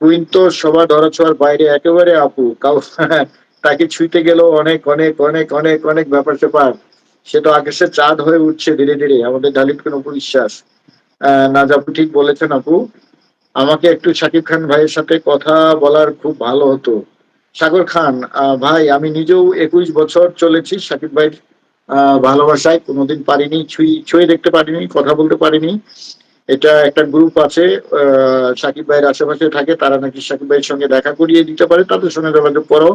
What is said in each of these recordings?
Queen তো সবার ধরাছোঁয়ার বাইরে একেবারে আপু। কাউ তাকে ছুঁতে গেলেও অনেক অনেক অনেক অনেক অনেক ব্যাপার স্যাপার। সে তো আকাশের চাঁদ হয়ে উঠছে ধীরে ধীরে। আমাদের ডালিট কোন বিশ্বাস। নাজ ঠিক বলেছেন আপু। আমাকে একটু শাকিব খান ভাইয়ের সাথে কথা বলার খুব ভালো হতো। সাগর খান ভাই, আমি নিজেও একুশ বছর চলেছি শাকিব ভাই ভালোবাসায়। কোনোদিন পারিনি, ছুঁই, ছুঁয়ে দেখতে পারিনি, কথা বলতে পারিনি। এটা একটা গ্রুপ আছে সাকিব ভাইয়ের আশেপাশে থাকে, তারা নাকি সাকিব ভাইয়ের সঙ্গে দেখা করিয়ে দিতে পারে, তাদের সঙ্গে যোগাযোগ করো,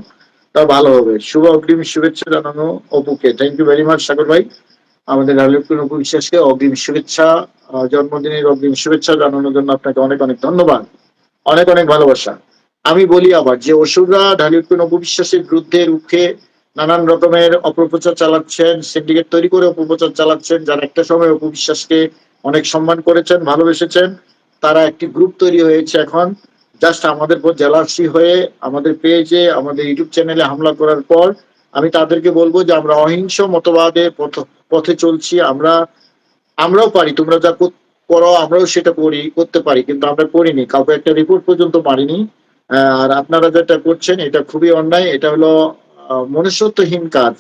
তা ভালো হবে। শুভ অগ্রিম শুভেচ্ছা জানানো অপুকে। Thank you very much Sagar ভাই। আমাদের আলোকন অপু বিশ্বাসকে অগ্রিম শুভেচ্ছা জন্মদিনের অগ্রিম শুভেচ্ছা জানানোর জন্য আপনাকে অনেক অনেক ধন্যবাদ। অনেক অনেক ভালোবাসা। আমি বলি আবার যে অসুররা ঢালিউডকুন অপবিশ্বাসের বিরুদ্ধে রুখে নানান রকমের অপপ্রচার চালাচ্ছেন সিন্ডিকেট তৈরি করে অপপ্রচার চালাচ্ছেন, যারা একটা সময় অপবিশ্বাসকে অনেক সম্মান করেছেন ভালোবেসেছেন। তারা একটি গ্রুপ তৈরি হয়েছে এখন। জাস্ট আমাদের উপর জেলাসি হয়ে আমাদের পেজে আমাদের ইউটিউব চ্যানেলে হামলা করার পর আমি তাদেরকে বলব যে আমরা অহিংস মতবাদে পথ- চলছি। আমরা আমরাও পারি তোমরা যা করো আমরাও সেটা করি করতে পারি কিন্তু আমরা করিনি। কাউকে একটা রিপোর্ট পর্যন্ত আহ, আর আপনারা যেটা করছেন এটা খুবই অন্যায়। এটা হলো মনুষ্যত্বহীন কাজ।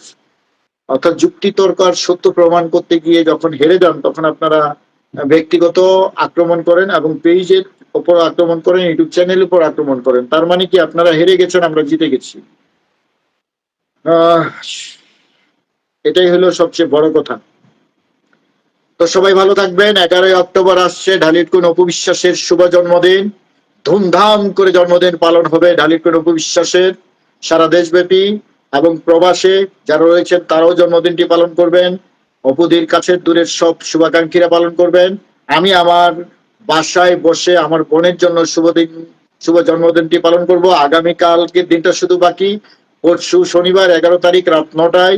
অর্থাৎ যুক্তি তর্ক আর সত্য প্রমাণ করতে গিয়ে যখন হেরে যান তখন আপনারা ব্যক্তিগত আক্রমণ করেন এবং পেজের উপর আক্রমণ করেন ইউটিউব চ্যানেলের উপর আক্রমণ করেন। তার মানে কি আপনারা হেরে গেছেন, আমরা জিতে গেছি। এটাই হলো সবচেয়ে বড় কথা। তো সবাই ভালো থাকবেন। এগারোই অক্টোবর আসছে ঢালিটকুন অপবিশ্বাসের শুভ জন্মদিন। ধুমধাম করে জন্মদিন পালন হবে ঢালিটকুন অপবিশ্বাসের। সারা দেশব্যাপী এবং প্রবাসে যারা রয়েছেন, তারাও জন্মদিনটি পালন করবেন। অপুদের কাছে দূরের সব শুভাকাঙ্ক্ষীরা পালন করবেন। আমি আমার বাসায় বসে আমার বোনের জন্য শুভ দিন, শুভ জন্মদিনটি পালন করব। আগামীকালকে দিনটা শুধু বাকি। পরশু শনিবার এগারো তারিখ রাত নটায়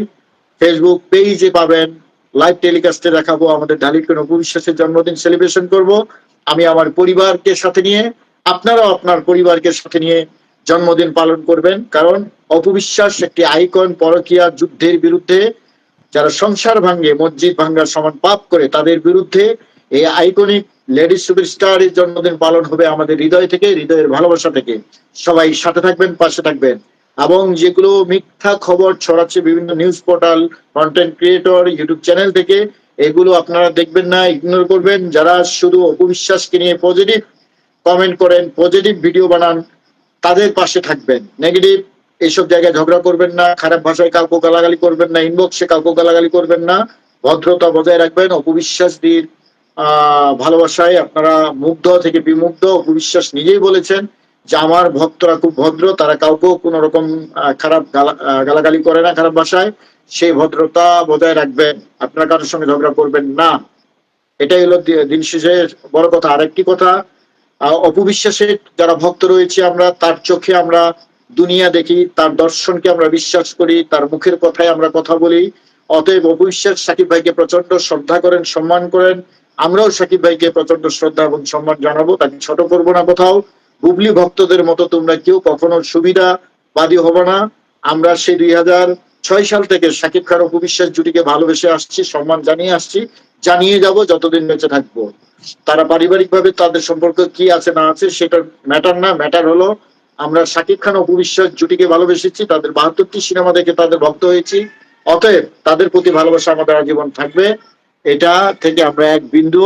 ফেসবুক পেজে পাবেন। লাইভ টেলিকাস্টে দেখাবো আমাদের ঢালিটকুন অপবিশ্বাসের জন্মদিন সেলিব্রেশন করব। আমি আমার পরিবারকে সাথে নিয়ে, আপনারাও আপনার পরিবারকে সাথে নিয়ে জন্মদিন পালন করবেন। কারণ অপবিশ্বাস একটি আইকন পরকীয়া, যুদ্ধের বিরুদ্ধে যারা সংসার ভাঙ্গে মসজিদ ভাঙ্গার সমান পাপ করে, তাদের বিরুদ্ধে এই আইকনিক লেডি সুপারস্টারের জন্মদিন পালন হবে আমাদের হৃদয় থেকে, হৃদয়ের ভালোবাসা থেকে। সবাই সাথে থাকবেন, পাশে থাকবেন। এবং যেগুলো মিথ্যা খবর ছড়াচ্ছে বিভিন্ন news portal content creator YouTube channel থেকে, এগুলো আপনারা দেখবেন না ইগনোর করবেন। যারা শুধু অপবিশ্বাসকে নিয়ে পজিটিভ কমেন্ট করেন পজিটিভ ভিডিও বানান, তাদের পাশে থাকবেন। নেগেটিভ এইসব জায়গায় ঝগড়া করবেন না, খারাপ ভাষায় কাউকে গালাগালি করবেন না ইনবক্সে কাউকে গালাগালি করবেন না। ভদ্রতা বজায় রাখবেন অপবিশ্বাস আহ, ভালোবাসায় আপনারা মুগ্ধ থেকে বিমুগ্ধ, অপবিশ্বাস নিজেই বলেছেন যে আমার ভক্তরা খুব ভদ্র, তারা কাউকেও কোন রকম খারাপ গালাগালি করে না খারাপ ভাষায়। সেই ভদ্রতা বজায় রাখবেন, আপনারা কারোর সঙ্গে ঝগড়া করবেন না। এটাই হলো দিন শেষে বড় কথা। আরেকটি কথা অপবিশ্বাসের যারা ভক্ত রয়েছে আমরা, তার চোখে আমরা দুনিয়া দেখি, তার দর্শনকে আমরা বিশ্বাস করি, তার মুখের কথায় আমরা কথা বলি। অতএব অপবিশ্বাস সাকিব ভাইকে প্রচণ্ড শ্রদ্ধা করেন, সম্মান করেন। আমরাও সাকিব ভাইকে প্রচণ্ড শ্রদ্ধা এবং সম্মান জানাব। তাকে ছোট করব না কোথাও। বুবলি ভক্তদের মতো তোমরা কেউ কখনো সুবিধা বাদী হবে না। আমরা সেই দুই হাজার ছয় সাল থেকে সাকিব খান অপবিশ্বাস জুটিকে ভালোবেসে আসছি, সম্মান জানিয়ে আসছি। জানিয়ে যাব, যতদিন বেঁচে থাকব। তারা পারিবারিক ভাবে তাদের সম্পর্ক কি আছে না আছে সেটা ম্যাটার না। ম্যাটার হলো আমরা শাকিব খান অপবিশ্বাস জুটিকে ভালোবেসেছি, তাদের বাহাত্তরটি সিনেমা দেখে তাদের ভক্ত হয়েছি। অতএব তাদের প্রতি ভালোবাসা আমাদের আজীবন থাকবে। এটা থেকে আমরা এক বিন্দু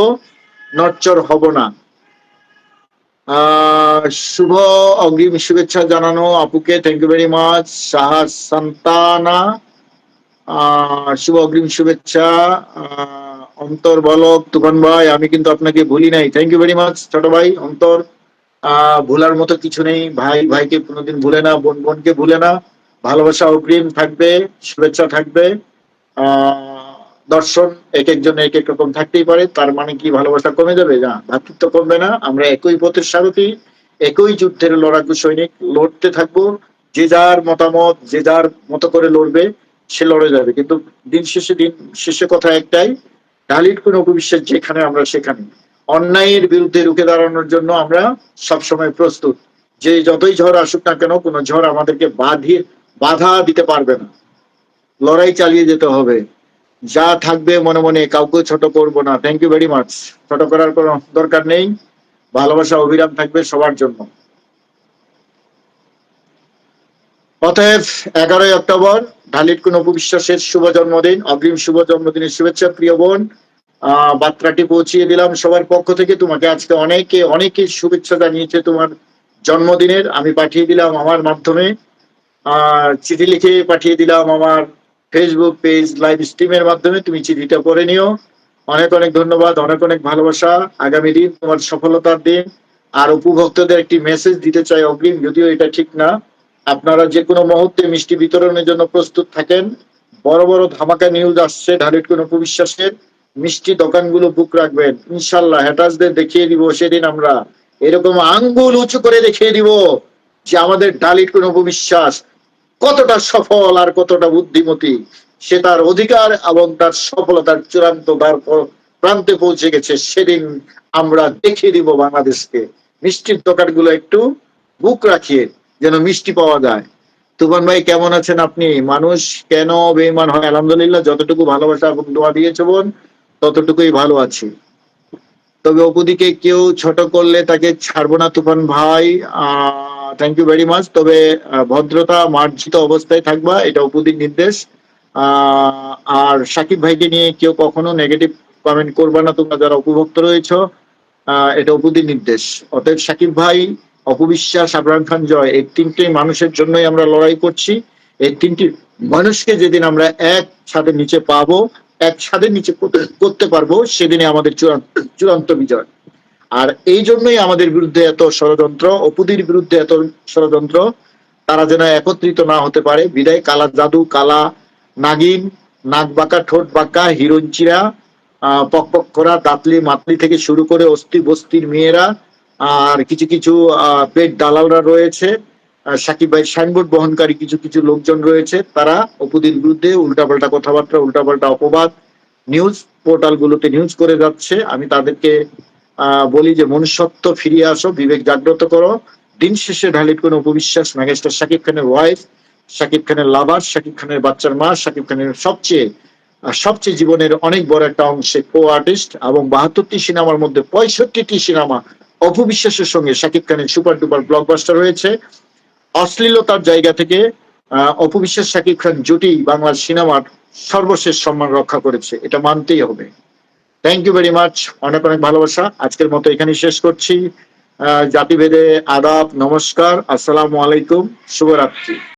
নচ্চর হব না। শুভ অগ্রিম শুভেচ্ছা জানানো আপুকে thank you very much Saha Santana. শুভ অগ্রিম শুভেচ্ছা। অন্তর বলক তুফান ভাই, আমি কিন্তু আপনাকে ভুলি নাই। থ্যাংক ইউ ভেরি মাচ ছোট ভাই, অন্তর। ভুলার মতো কিছু নেই। ভাই, ভাইকে কোনোদিন ভুলে না, বোন, বোনকে ভুলে না। ভালোবাসা অগ্রিম থাকবে, শুভেচ্ছা থাকবে। দর্শন এক একজনের এক এক রকম থাকতেই পারে। তার মানে কি ভালোবাসা কমে যাবে? না ভ্রাতৃত্ব কমবে না। আমরা একই পথের সারথি, একই যুদ্ধের লড়াকু সৈনিক। লড়তে থাকব। যে যার মতামত, যে যার মতো করে লড়বে, সে লড়ে যাবে। কিন্তু দিন শেষে দিন শেষে কথা একটাই, ঢালির কোন অপবিশ্বাস যেখানে, আমরা সেখানে অন্যায়ের বিরুদ্ধে রুখে দাঁড়ানোর জন্য আমরা সবসময় প্রস্তুত। যে যতই ঝড় আসুক না কেন, কোনো ঝড় আমাদেরকে বাধিয়ে বাধা দিতে পারবে না। লড়াই চালিয়ে যেতে হবে। যা থাকবে মনে মনে কাউকে ছোট করব না। থ্যাংক ইউ ভেরি মাচ ছোট করার কোনো দরকার নেই। ভালোবাসা, অবিরাম থাকবে সবার জন্য। অতএব এগারোই অক্টোবর, ঢালির কোন উপবিশ্বাসের শুভ জন্মদিন, অগ্রিম শুভ জন্মদিনের শুভেচ্ছা, প্রিয় বোন। বার্তাটি পৌঁছিয়ে দিলাম। সবার পক্ষ থেকে তোমাকে আজকে অনেকে অনেকে শুভেচ্ছা জানিয়েছে তোমার জন্মদিনের। আমি পাঠিয়ে দিলাম আমার মাধ্যমে। চিঠি লিখে পাঠিয়ে দিলাম আমার ফেসবুক পেজ লাইভ স্ট্রিমের মাধ্যমে। তুমি চিঠিটা পড়ে নিও। অনেক অনেক ধন্যবাদ, অনেক অনেক ভালোবাসা। আগামী দিন তোমার সফলতার দিন। আর উপভোক্তাদের একটি মেসেজ দিতে চাই অগ্রিম, যদিও এটা ঠিক না। আপনারা যে কোনো মুহূর্তে মিষ্টি বিতরণের জন্য প্রস্তুত থাকেন। বড় বড় ধামাকা নিউজ আসছে ঢালির কোনো উপবিশ্বাসের মিষ্টি দোকানগুলো বুক রাখবেন। ইনশাল্লাহ হ্যাটার্সদের দেখিয়ে দিব, সেদিন আমরা এরকম আঙ্গুল উঁচু করে দেখিয়ে দিব যে আমাদের ডালির কোন উপবিশ্বাস কতটা সফল আর কতটা বুদ্ধিমতী। সে তার অধিকার এবং তার সফলতার চূড়ান্ত প্রান্তে পৌঁছে গেছে, সেদিন আমরা দেখিয়ে দিব বাংলাদেশকে। মিষ্টির দোকানগুলো একটু বুক রাখিয়ে যেন মিষ্টি পাওয়া যায়। তুফান ভাই, কেমন আছেন আপনি? মানুষ কেন বেইমান হয়? আলহামদুলিল্লাহ, যতটুকু ভালোবাসা এবং দোয়া দিয়েছে বোন ততটুকুই ভালো আছি। তবে অপুদিকে কেউ ছোট করলে তাকে ছাড়বো না, তুফান ভাই। থ্যাংক ইউ ভেরি মাচ তবে ভদ্রতা মার্জিত অবস্থায় থাকবা, এটা অপুদির নির্দেশ। আর সাকিব ভাইকে নিয়ে কেউ কখনো নেগেটিভ কমেন্ট করবা না, তোমরা যারা উপভোক্ত রয়েছ এটা অপুদির নির্দেশ। অতএব সাকিব ভাই অপবিশ্বাস আবরাম খান জয়, এই তিনটি মানুষের জন্যই আমরা লড়াই করছি। এই তিনটি মানুষকে যেদিন আমরা এক ছাদের নিচে পাবো এক ছাদের নিচে করতে- পারব সেদিনে আমাদের চূড়ান্ত বিজয়। আর এই জন্যই আমাদের বিরুদ্ধে এত ষড়যন্ত্র অপুদির বিরুদ্ধে এত ষড়যন্ত্র তারা যেন একত্রিত না হতে পারে। বিদায় কালা জাদু কালা নাগিন নাক বাঁকা ঠোঁট বাঁকা হিরঞ্চিরা পক পক করা দাতলি মাতলি থেকে শুরু করে অস্থি বস্তির মেয়েরা আর কিছু কিছু আহ, পেট দালালরা রয়েছে। সাকিব ভাই সাইনবোর্ড বহনকারী কিছু কিছু লোকজন রয়েছে, তারা অপুদির বিরুদ্ধে উল্টাপাল্টা কথাবার্তা, উল্টাপাল্টা অপবাদ নিউজ পোর্টালগুলোতে নিউজ করে যাচ্ছে। আমি তাদেরকে বলি যে মনুষ্যত্ব ফিরিয়ে আসো, বিবেক জাগ্রত করো। দিন শেষে ঢালির কোন উপবিশ্বাস মেগাস্টার শাকিব খানের ওয়াইফ শাকিব খানের লাভার শাকিব খানের বাচ্চার মা শাকিব খানের সবচেয়ে সবচেয়ে জীবনের অনেক বড় একটা অংশে কো আর্টিস্ট এবং বাহাত্তরটি সিনেমার মধ্যে পঁয়ষট্টিটি সিনেমা অপবিশ্বাসের সঙ্গে শাকিব খানের সুপার ডুপার ব্লকবাস্টার হয়েছে অশ্লীলতার জায়গা থেকে অপবিশ্বাস শাকিব খান জুটি বাংলার সিনেমার সর্বশেষ সম্মান রক্ষা করেছে। এটা মানতেই হবে। থ্যাংক ইউ ভেরি মাচ অনেক অনেক ভালোবাসা। আজকের মতো এখানে শেষ করছি। জাতিভেদে আদাব, নমস্কার। আসসালামু আলাইকুম। শুভরাত্রি।